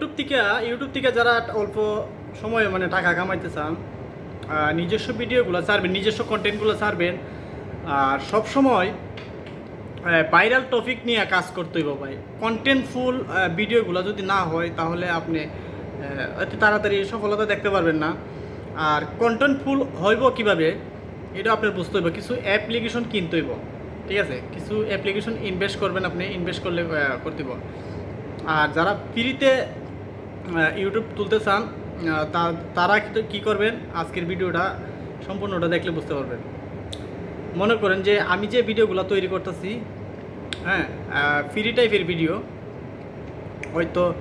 YouTube থেকে YouTube থেকে যারা অল্প সময়ে মানে টাকা কামাইতে চান নিজস্ব ভিডিওগুলো ছাড়বেন, নিজস্ব কন্টেন্টগুলো ছাড়বেন, আর সব সময় ভাইরাল টপিক নিয়ে কাজ করতে হইব ভাই। কন্টেন্টফুল ভিডিওগুলো যদি না হয়, তাহলে আপনি অতি তাড়াতাড়ি সফলতা দেখতে পারবেন না। আর কন্টেন্টফুল হইব কীভাবে, এটা আপনার বুঝতে হইব। কিছু অ্যাপ্লিকেশন কিনতে হইব, ঠিক আছে? কিছু অ্যাপ্লিকেশন ইনভেস্ট করবেন আপনি ইনভেস্ট করলে করতে আর যারা ফ্রিতে ইউটিউব তুলতে চান তা- তারা কী করবেন, আজকের ভিডিওটা সম্পূর্ণটা দেখলে বুঝতে পারবেন। মনে করেন যে আমি যে ভিডিওগুলো তৈরি করতেছি হ্যাঁ ফ্রি টাইপের ভিডিও হয়তো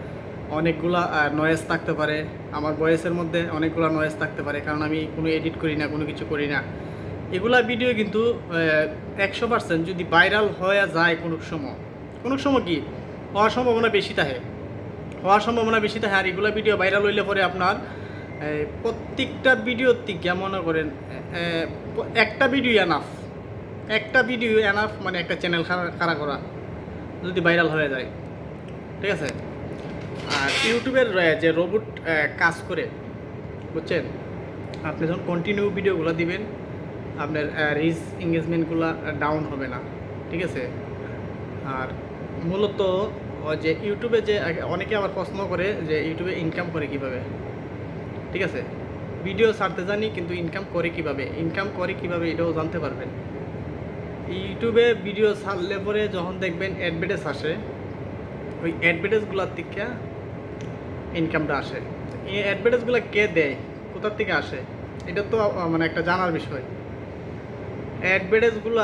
অনেকগুলা নয়েজ থাকতে পারে, আমার ভয়েসের মধ্যে অনেকগুলো নয়েজ থাকতে পারে, কারণ আমি কোনো এডিট করি না, কোনো কিছু করি না। এগুলা ভিডিও কিন্তু একশো পার্সেন্ট যদি ভাইরাল হয়ে যায় কোনো সময়। কোনো সময় কি? হওয়ার সম্ভাবনা বেশি থাকে। হওয়ার সম্ভাবনা বেশি থাকে আর এগুলো ভিডিও ভাইরাল হইলে পরে আপনার প্রত্যেকটা ভিডিওর থেকে মনে করেন একটা ভিডিও এনাফ একটা ভিডিও এনাফ মানে একটা চ্যানেল খাড়া করা, যদি ভাইরাল হয়ে যায়, ঠিক আছে? আর ইউটিউবের যে রোবট কাজ করে, বুঝছেন? আপনি যখন কন্টিনিউ ভিডিওগুলো দিবেন, আপনার রিচ এঙ্গেজমেন্টগুলো ডাউন হবে না, ঠিক আছে? আর মূলত যে ইউটিউবে যে অনেকে আবার প্রশ্ন করে যে ইউটিউবে ইনকাম করে কীভাবে? ঠিক আছে? ভিডিও ছাড়তে জানি, কিন্তু ইনকাম করে কীভাবে? ইনকাম করে কীভাবে এটাও জানতে পারবেন। ইউটিউবে ভিডিও ছাড়লে পরে যখন দেখবেন অ্যাডভার্টাইজ আসে, ওই অ্যাডভার্টাইজগুলোর থেকে ইনকামটা আসে। এই অ্যাডভার্টাইজগুলো কে দেয়? কোথার থেকে আসে? এটা তো মানে একটা জানার বিষয়। অ্যাডভার্টাইজগুলো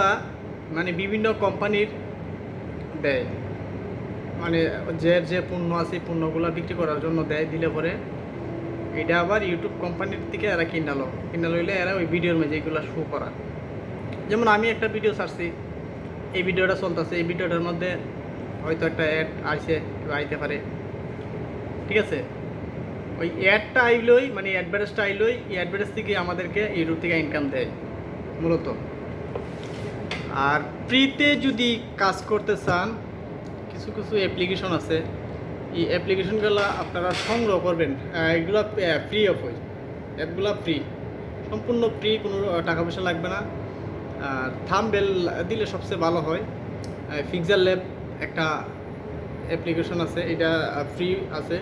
মানে বিভিন্ন কোম্পানির দেয়। মানে যে যে পণ্য আছে পণ্যগুলো বিক্রি করার জন্য দেয়, দিলে পরে এটা আবার ইউটিউব কোম্পানির থেকে এরা কিনালো কিনা লইলে এরা ওই ভিডিওর মধ্যে এগুলো শো করা যেমন আমি একটা ভিডিও ছাড়ছি, এই ভিডিওটা চলতেছে, এই ভিডিওটার মধ্যে হয়তো একটা অ্যাড আসে আইতে পারে। ঠিক আছে? ওই অ্যাডটা আইলই মানে অ্যাডভার্টাইজটা আইলই, এই অ্যাডভার্টাইজ থেকে আমাদেরকে ইউটিউব থেকে ইনকাম দেয়, মূলত। আর ফ্রিতে যদি কাজ করতে চান কিছু কিছু অ্যাপ্লিকেশন আছে। এই অ্যাপ্লিকেশনগুলো আপনারা সংগ্রহ করবেন এগুলো ফ্রি অফ হয় অ্যাপগুলো ফ্রি সম্পূর্ণ ফ্রি কোনো টাকা পয়সা লাগবে না। আর থামবেল দিলে সবচেয়ে ভালো হয়। ফিক্সার ল্যাব একটা অ্যাপ্লিকেশন আছে, এটা ফ্রি আছে।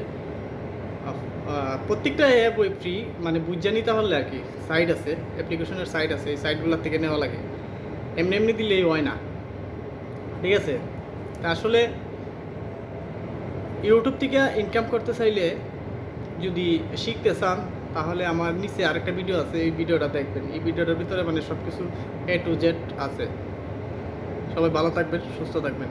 প্রত্যেকটা অ্যাপ ওই ফ্রি মানে বুঝে নিতে হলে আর কি সাইট আছে অ্যাপ্লিকেশনের সাইট আছে, এই সাইটগুলোর থেকে নেওয়া লাগে। এমনি এমনি দিলেই হয় না। ঠিক আছে? আসলে ইউটিউব থেকে ইনকাম করতে চাইলে যদি শিখতে চান, তাহলে আমার নিচে আরেকটা ভিডিও আছে, এই ভিডিওটা দেখবেন। এই ভিডিওটার ভিতরে মানে সব কিছু এ টু জেড আছে। সবাই ভালো থাকবেন, সুস্থ থাকবেন।